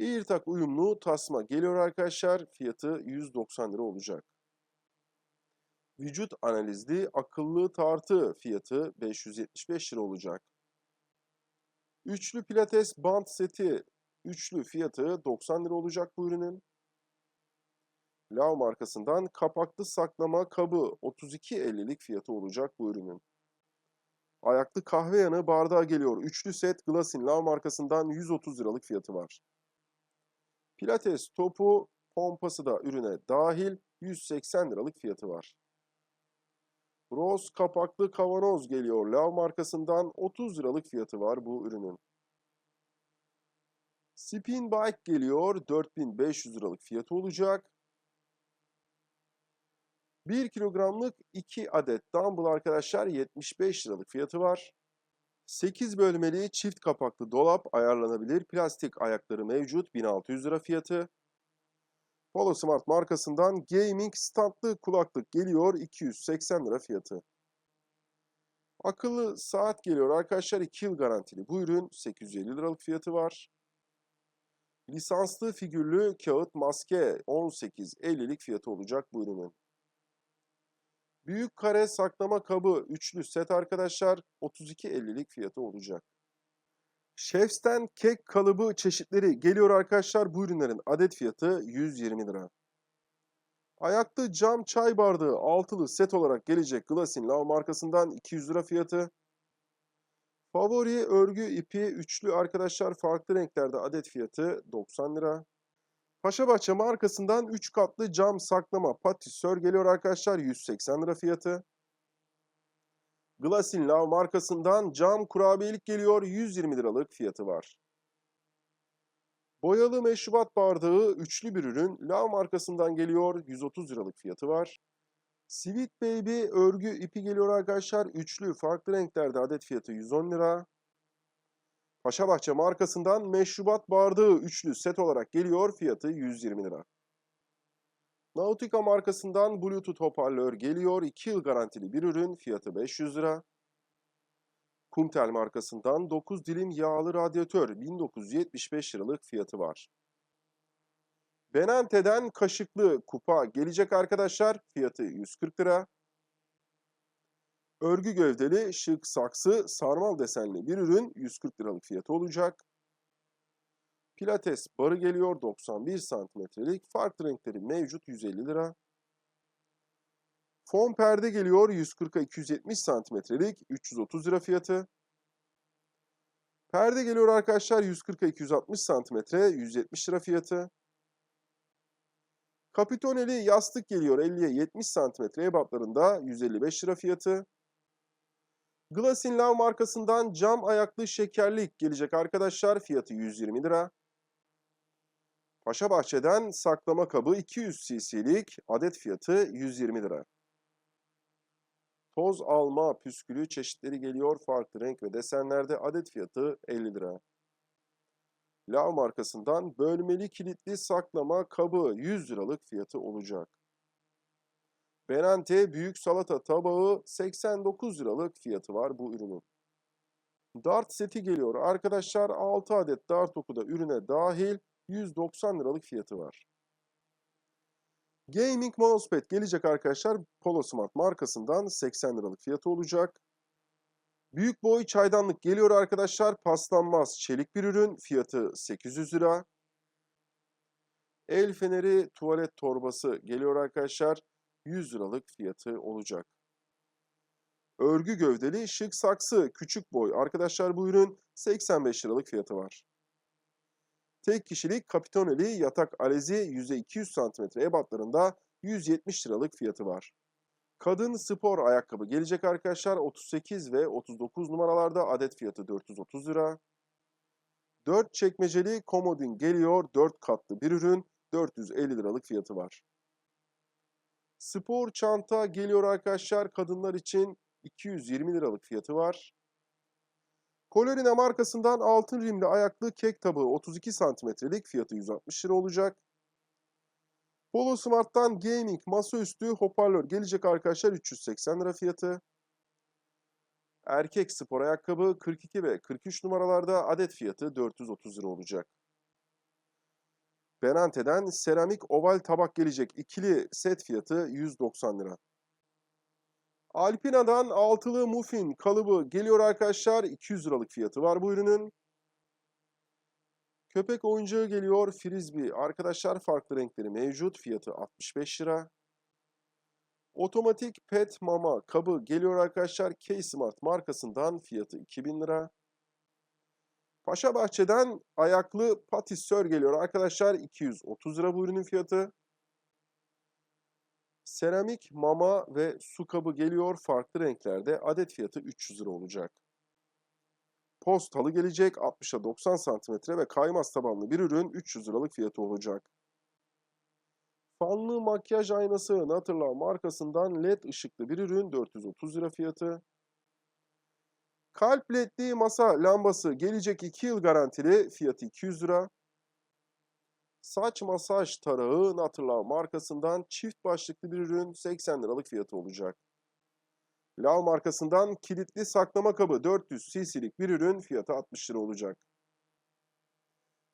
AirTag uyumlu tasma geliyor arkadaşlar. Fiyatı 190 lira olacak. Vücut analizli akıllı tartı fiyatı 575 lira olacak. Üçlü pilates band seti üçlü fiyatı 90 lira olacak bu ürünün. Lav markasından kapaklı saklama kabı 32.50'lik fiyatı olacak bu ürünün. Ayaklı kahve yanı bardağı geliyor. Üçlü set Glassin Lav markasından 130 liralık fiyatı var. Pilates topu pompası da ürüne dahil 180 liralık fiyatı var. Rose kapaklı kavanoz geliyor. Lav markasından 30 liralık fiyatı var bu ürünün. Spin Bike geliyor. 4500 liralık fiyatı olacak. 1 kilogramlık 2 adet dumbbell arkadaşlar 75 liralık fiyatı var. 8 bölmeli çift kapaklı dolap ayarlanabilir plastik ayakları mevcut 1600 lira fiyatı. Polo Smart markasından gaming standlı kulaklık geliyor 280 lira fiyatı. Akıllı saat geliyor arkadaşlar 2 yıl garantili. Bu ürün 850 liralık fiyatı var. Lisanslı figürlü kağıt maske 18.50'lik fiyatı olacak bu ürünün. Büyük kare saklama kabı üçlü set arkadaşlar 32.50'lik fiyatı olacak. Chef'sten kek kalıbı çeşitleri geliyor arkadaşlar. Bu ürünlerin adet fiyatı 120 lira. Ayaklı cam çay bardağı altılı set olarak gelecek Glassin Lav markasından 200 lira fiyatı. Favori örgü ipi üçlü arkadaşlar farklı renklerde adet fiyatı 90 lira. Paşabahçe markasından 3 katlı cam saklama patisör geliyor arkadaşlar 180 lira fiyatı. Glassin Lav markasından cam kurabiyelik geliyor 120 liralık fiyatı var. Boyalı meşrubat bardağı üçlü bir ürün Lav markasından geliyor 130 liralık fiyatı var. Sweet Baby örgü ipi geliyor arkadaşlar üçlü farklı renklerde adet fiyatı 110 lira. Paşabahçe markasından meşrubat bardağı üçlü set olarak geliyor fiyatı 120 lira. Nautica markasından Bluetooth hoparlör geliyor 2 yıl garantili bir ürün fiyatı 500 lira. Kumtel markasından 9 dilim yağlı radyatör 1975 liralık fiyatı var. Benante'den kaşıklı kupa gelecek arkadaşlar fiyatı 140 lira. Örgü gövdeli şık saksı sarmal desenli bir ürün 140 liralık fiyatı olacak. Pilates barı geliyor 91 santimetrelik. Farklı renkleri mevcut 150 lira. Fon perde geliyor 140'a 270 santimetrelik 330 lira fiyatı. Perde geliyor arkadaşlar 140'a 260 santimetre 170 lira fiyatı. Kapitoneli yastık geliyor 50'ye 70 santimetre ebatlarında 155 lira fiyatı. Glassin Love markasından cam ayaklı şekerlik gelecek arkadaşlar. Fiyatı 120 lira. Paşabahçe'den saklama kabı 200 cc'lik adet fiyatı 120 lira. Toz alma püskülü çeşitleri geliyor farklı renk ve desenlerde adet fiyatı 50 lira. Lav markasından bölmeli kilitli saklama kabı 100 liralık fiyatı olacak. Benante büyük salata tabağı 89 liralık fiyatı var bu ürünün. Dart seti geliyor. Arkadaşlar 6 adet dart oku da ürüne dahil 190 liralık fiyatı var. Gaming mousepad gelecek arkadaşlar. Polo Smart markasından 80 liralık fiyatı olacak. Büyük boy çaydanlık geliyor arkadaşlar. Paslanmaz çelik bir ürün. Fiyatı 800 lira. El feneri tuvalet torbası geliyor arkadaşlar. 100 liralık fiyatı olacak. Örgü gövdeli şık saksı küçük boy. Arkadaşlar bu ürün 85 liralık fiyatı var. Tek kişilik kapitoneli yatak alezi yüzey 200 cm ebatlarında 170 liralık fiyatı var. Kadın spor ayakkabı gelecek arkadaşlar 38 ve 39 numaralarda adet fiyatı 430 lira. 4 çekmeceli komodin geliyor 4 katlı bir ürün 450 liralık fiyatı var. Spor çanta geliyor arkadaşlar kadınlar için 220 liralık fiyatı var. Colorina markasından altın rimli ayaklı kek tabağı 32 santimetrelik fiyatı 160 lira olacak. Polo Smart'tan gaming masaüstü hoparlör gelecek arkadaşlar 380 lira fiyatı. Erkek spor ayakkabı 42 ve 43 numaralarda adet fiyatı 430 lira olacak. Benante'den seramik oval tabak gelecek ikili set fiyatı 190 lira. Alpina'dan altılı muffin kalıbı geliyor arkadaşlar. 200 liralık fiyatı var bu ürünün. Köpek oyuncağı geliyor. Frisbee. Arkadaşlar farklı renkleri mevcut. Fiyatı 65 lira. Otomatik pet mama kabı geliyor arkadaşlar. K-Smart markasından fiyatı 2000 lira. Paşa Bahçe'den ayaklı patisör geliyor arkadaşlar. 230 lira bu ürünün fiyatı. Seramik mama ve su kabı geliyor farklı renklerde. Adet fiyatı 300 lira olacak. Postalı gelecek 60'a 90 santimetre ve kaymaz tabanlı bir ürün 300 liralık fiyatı olacak. Fanlı makyaj aynası Natırla markasından led ışıklı bir ürün 430 lira fiyatı. Kalp ledli masa lambası gelecek 2 yıl garantili fiyatı 200 lira. Saç masaj tarağı Natırla markasından çift başlıklı bir ürün 80 liralık fiyatı olacak. Lav markasından kilitli saklama kabı 400 cc'lik bir ürün fiyatı 60 lira olacak.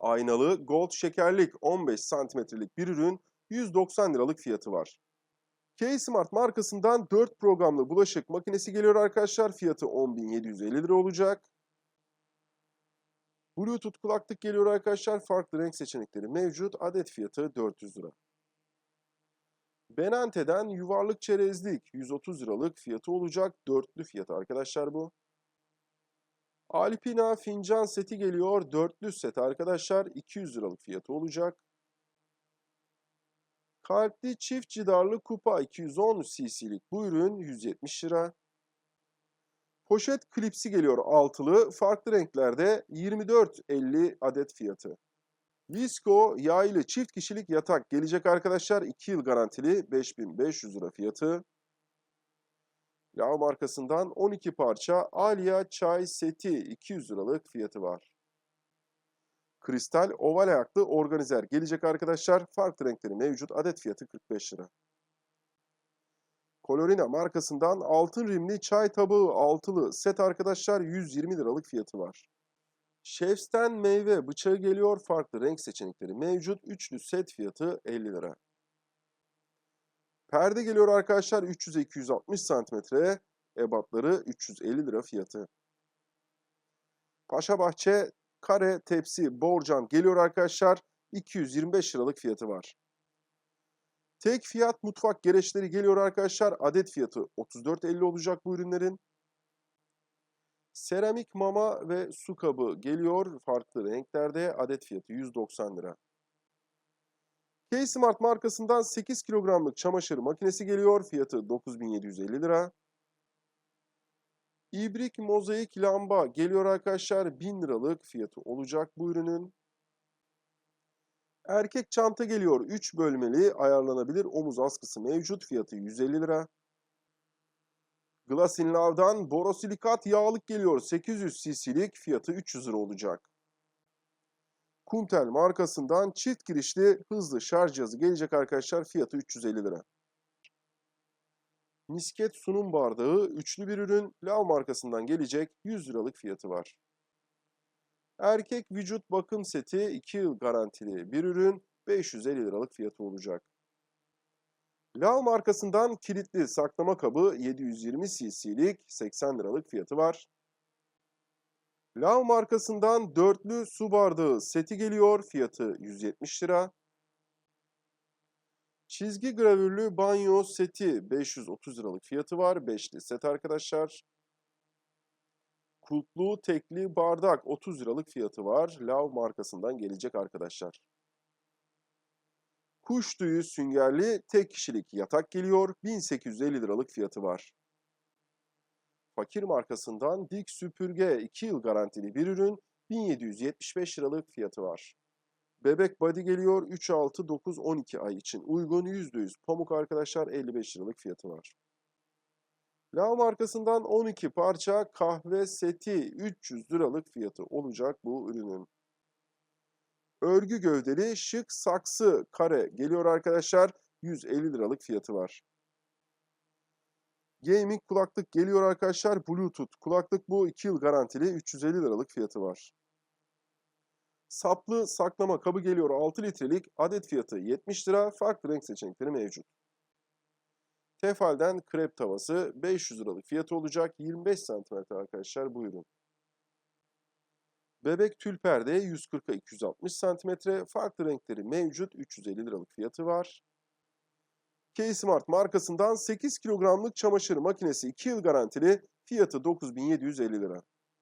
Aynalı gold şekerlik 15 santimetrelik bir ürün 190 liralık fiyatı var. K-Smart markasından 4 programlı bulaşık makinesi geliyor arkadaşlar. Fiyatı 10.750 lira olacak. Bluetooth kulaklık geliyor arkadaşlar. Farklı renk seçenekleri mevcut. Adet fiyatı 400 lira. Benante'den yuvarlık çerezlik 130 liralık fiyatı olacak. Dörtlü fiyatı arkadaşlar bu. Alpina fincan seti geliyor. Dörtlü set arkadaşlar. 200 liralık fiyatı olacak. Kalpli çift cidarlı kupa 210 cc'lik bu ürün 170 lira. Poşet klipsi geliyor altılı. Farklı renklerde 24.50 adet fiyatı. Visco yaylı çift kişilik yatak gelecek arkadaşlar. 2 yıl garantili 5500 lira fiyatı. Lav markasından 12 parça Alia çay seti 200 liralık fiyatı var. Kristal oval ayaklı organizer gelecek arkadaşlar. Farklı renkleri mevcut. Adet fiyatı 45 lira. Colorina markasından altın rimli çay tabağı altılı set arkadaşlar 120 liralık fiyatı var. Chef'ten meyve bıçağı geliyor. Farklı renk seçenekleri mevcut. Üçlü set fiyatı 50 lira. Perde geliyor arkadaşlar 300'e 260 santimetre. Ebatları 350 lira fiyatı. Paşa Bahçe kare tepsi borcam geliyor arkadaşlar. 225 liralık fiyatı var. Tek fiyat mutfak gereçleri geliyor arkadaşlar. Adet fiyatı 34.50 olacak bu ürünlerin. Seramik mama ve su kabı geliyor farklı renklerde. Adet fiyatı 190 lira. K-Smart markasından 8 kilogramlık çamaşır makinesi geliyor. Fiyatı 9750 lira. İbrik mozaik lamba geliyor arkadaşlar. 1000 liralık fiyatı olacak bu ürünün. Erkek çanta geliyor. 3 bölmeli ayarlanabilir omuz askısı mevcut. Fiyatı 150 lira. Glass in Love'dan borosilikat yağlık geliyor. 800 cc'lik fiyatı 300 lira olacak. Kuntel markasından çift girişli hızlı şarj cihazı gelecek arkadaşlar. Fiyatı 350 lira. Misket sunum bardağı üçlü bir ürün. Lav markasından gelecek 100 liralık fiyatı var. Erkek vücut bakım seti 2 yıl garantili bir ürün 550 liralık fiyatı olacak. Lav markasından kilitli saklama kabı 720 cc'lik 80 liralık fiyatı var. Lav markasından dörtlü su bardağı seti geliyor. Fiyatı 170 lira. Çizgi gravürlü banyo seti 530 liralık fiyatı var. Beşli set arkadaşlar. Kulplu tekli bardak 30 liralık fiyatı var. Lav markasından gelecek arkadaşlar. Kuş tüyü süngerli tek kişilik yatak geliyor. 1850 liralık fiyatı var. Fakir markasından dik süpürge 2 yıl garantili bir ürün 1775 liralık fiyatı var. Bebek body geliyor 3, 6, 9, 12 ay için uygun %100 pamuk arkadaşlar 55 liralık fiyatı var. Lav markasından 12 parça kahve seti 300 liralık fiyatı olacak bu ürünün. Örgü gövdeli şık saksı kare geliyor arkadaşlar 150 liralık fiyatı var. Gaming kulaklık geliyor arkadaşlar. Bluetooth kulaklık bu 2 yıl garantili 350 liralık fiyatı var. Saplı saklama kabı geliyor 6 litrelik. Adet fiyatı 70 lira. Farklı renk seçenekleri mevcut. Tefal'den krep tavası 500 liralık fiyatı olacak. 25 santimetre arkadaşlar bu ürün. Bebek tül perde 140'a 260 santimetre. Farklı renkleri mevcut. 350 liralık fiyatı var. K-Smart markasından 8 kilogramlık çamaşır makinesi 2 yıl garantili. Fiyatı 9750 lira.